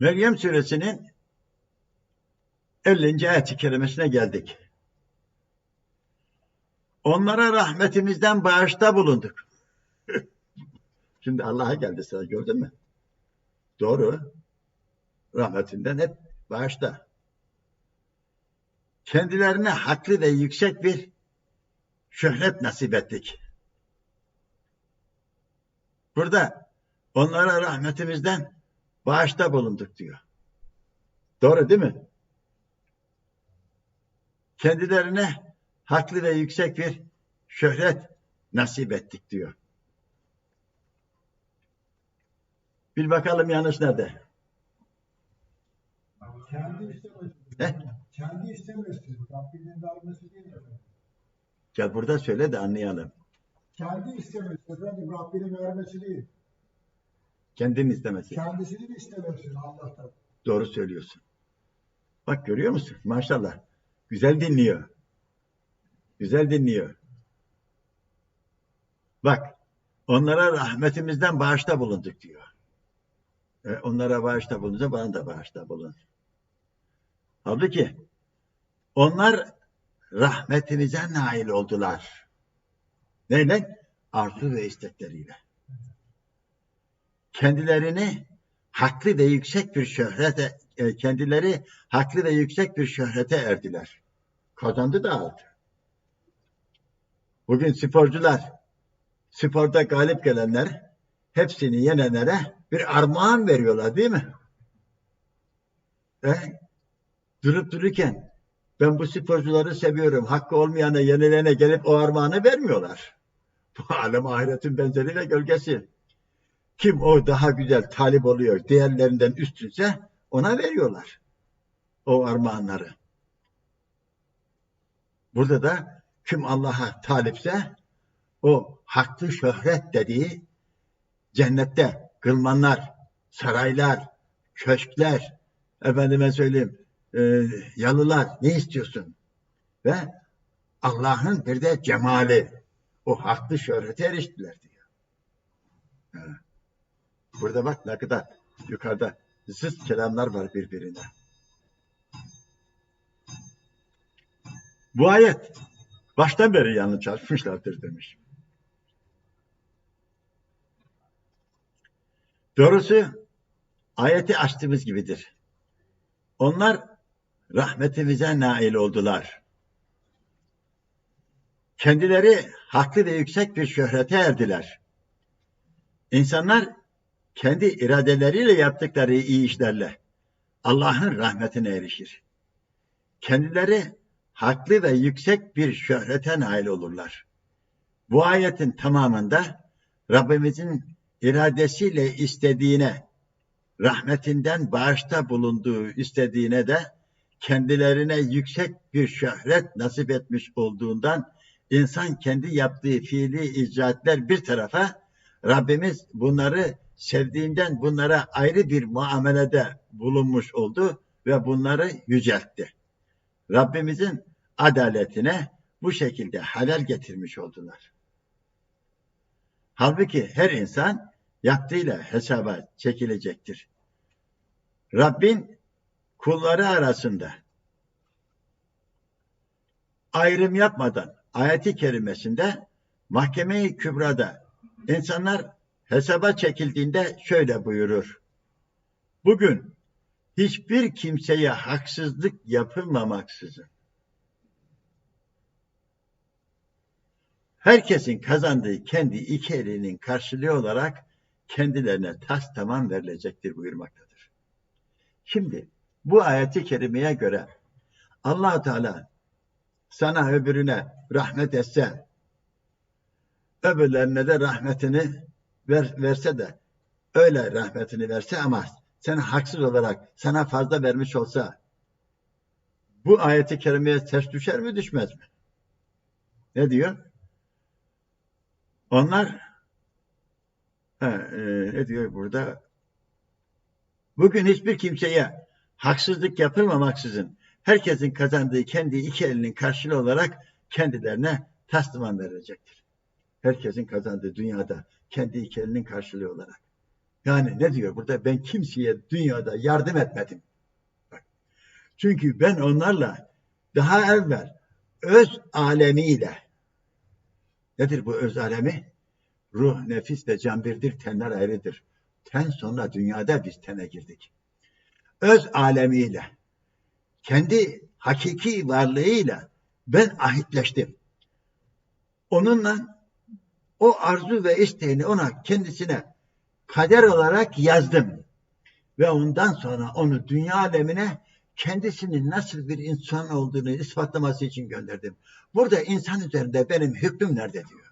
Meryem suresinin 50. ayet-i kerimesine geldik. Onlara rahmetimizden bağışta bulunduk. Şimdi Allah'a geldi sıra gördün mü? Doğru. Rahmetinden hep bağışta. Kendilerine haklı ve yüksek bir şöhret nasip ettik. Burada onlara rahmetimizden bağışta bulunduk diyor. Doğru değil mi? Kendilerine haklı ve yüksek bir şöhret nasip ettik diyor. Bil bakalım yanlış nerede? Kendi istemesi. He? Kendi istemesi. Rabbinin vermesi değil efendim. Gel burada söyle de anlayalım. Kendi istemesi efendim. Rabbinin vermesi değil. Kendin istemesi. Kendisinin istemesi Allah'tan. Doğru söylüyorsun. Bak görüyor musun? Maşallah. Güzel dinliyor. Güzel dinliyor. Bak onlara rahmetimizden bağışta bulunduk diyor. E, onlara bağışta bulunca bana da bağışta bulun. Halbuki onlar rahmetimize nail oldular. Neyle? Arzu ve istekleriyle. Kendilerini haklı ve yüksek bir şöhrete, e, kendileri haklı ve yüksek bir şöhrete erdiler. Kazandı da aldı. Bugün sporcular, sporda galip gelenler hepsini yenenlere bir armağan veriyorlar değil mi? E, durup dururken ben bu sporcuları seviyorum. Hakkı olmayana yenilene gelip o armağanı vermiyorlar. Bu alem ahiretin benzeri ve gölgesi. Kim o daha güzel talip oluyor, diğerlerinden üstünse ona veriyorlar o armağanları. Burada da kim Allah'a talipse o haklı şöhret dediği cennette gılmanlar, saraylar, köşkler, efendime söyleyeyim, e, yalılar ne istiyorsun? Ve Allah'ın bir de cemali, o haklı şöhrete eriştiler diyor. Evet. Burada bak ne kadar yukarıda zıt kelamlar var birbirine. Bu ayet baştan beri yanlış çalışmışlardır demiş. Doğrusu ayeti açtığımız gibidir. Onlar rahmetimize nail oldular. Kendileri haklı ve yüksek bir şöhrete erdiler. İnsanlar kendi iradeleriyle yaptıkları iyi işlerle Allah'ın rahmetine erişir. Kendileri haklı ve yüksek bir şöhrete nail olurlar. Bu ayetin tamamında Rabbimizin iradesiyle istediğine, rahmetinden bağışta bulunduğu istediğine de kendilerine yüksek bir şöhret nasip etmiş olduğundan insan kendi yaptığı fiili icraatler bir tarafa Rabbimiz bunları sevdiğinden bunlara ayrı bir muamelede bulunmuş oldu ve bunları yüceltti. Rabbimizin adaletine bu şekilde halel getirmiş oldular. Halbuki her insan yaptığıyla hesaba çekilecektir. Rabbin kulları arasında ayrım yapmadan ayeti kerimesinde mahkeme-i kübrada insanlar hesaba çekildiğinde şöyle buyurur. Bugün hiçbir kimseye haksızlık yapılmamaksızın herkesin kazandığı kendi iki elinin karşılığı olarak kendilerine tas tamam verilecektir buyurmaktadır. Şimdi bu ayeti kerimeye göre allah Teala sana öbürüne rahmet etse öbürlerine de rahmetini ver, verse de öyle rahmetini verse ama sen haksız olarak sana fazla vermiş olsa bu ayeti kerimeye ters düşer mi düşmez mi? Ne diyor? Onlar he, e, ne diyor burada? Bugün hiçbir kimseye haksızlık yapılmamaksızın herkesin kazandığı kendi iki elinin karşılığı olarak kendilerine tasliman verilecektir. Herkesin kazandığı dünyada kendi elinin karşılığı olarak. Yani ne diyor burada? Ben kimseye dünyada yardım etmedim. Bak. Çünkü ben onlarla daha evvel öz alemiyle nedir bu öz alemi? Ruh, nefis ve can birdir, tenler ayrıdır. Ten sonra dünyada biz tene girdik. Öz alemiyle, kendi hakiki varlığıyla ben ahitleştim. Onunla o arzu ve isteğini ona kendisine kader olarak yazdım. Ve ondan sonra onu dünya alemine kendisinin nasıl bir insan olduğunu ispatlaması için gönderdim. Burada insan üzerinde benim hükmüm nerede diyor.